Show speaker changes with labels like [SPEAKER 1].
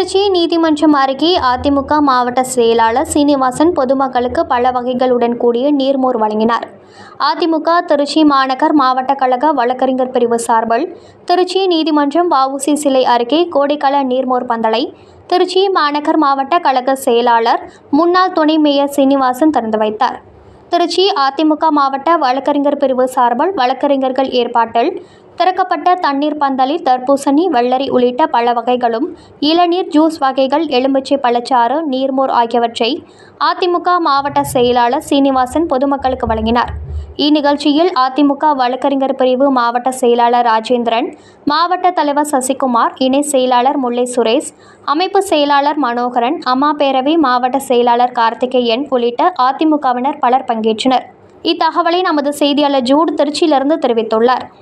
[SPEAKER 1] திருச்சி நீதிமன்றம் அருகே அதிமுக மாவட்ட செயலாளர் சீனிவாசன் பொதுமக்களுக்கு பல வகைகளுடன் கூடிய நீர்மோர் வழங்கினார். அதிமுக திருச்சி மாநகர் மாவட்ட கழக வழக்கறிஞர் பிரிவு சார்பில் திருச்சி நீதிமன்றம் வவுசி சிலை அருகே கோடைக்கால நீர்மோர் பந்தலை திருச்சி மாநகர் மாவட்ட கழக செயலாளர் முன்னாள் துணை மேயர் சீனிவாசன் திறந்து வைத்தார். திருச்சி அதிமுக மாவட்ட வழக்கறிஞர் பிரிவு சார்பில் வழக்கறிஞர்கள் ஏற்பாட்டில் திறக்கப்பட்ட தண்ணீர் பந்தலில் தர்பூசணி வெள்ளரி உள்ளிட்ட பல வகைகளும் இளநீர் ஜூஸ் வகைகள் எலுமிச்சை பழச்சாறு நீர்மோர் ஆகியவற்றை அதிமுக மாவட்ட செயலாளர் சீனிவாசன் பொதுமக்களுக்கு வழங்கினார். இந்நிகழ்ச்சியில் அதிமுக வழக்கறிஞர் பிரிவு மாவட்ட செயலாளர் ராஜேந்திரன் மாவட்ட தலைவர் சசிகுமார் இணை செயலாளர் முல்லை சுரேஷ் அமைப்பு செயலாளர் மனோகரன் அம்மா பேரவை மாவட்ட செயலாளர் கார்த்திகேயன் உள்ளிட்ட அதிமுகவினர் பலர் பங்கேற்றனர். இத்தகவலை நமது செய்தியாளர் ஜூட் திருச்சியிலிருந்து தெரிவித்துள்ளார்.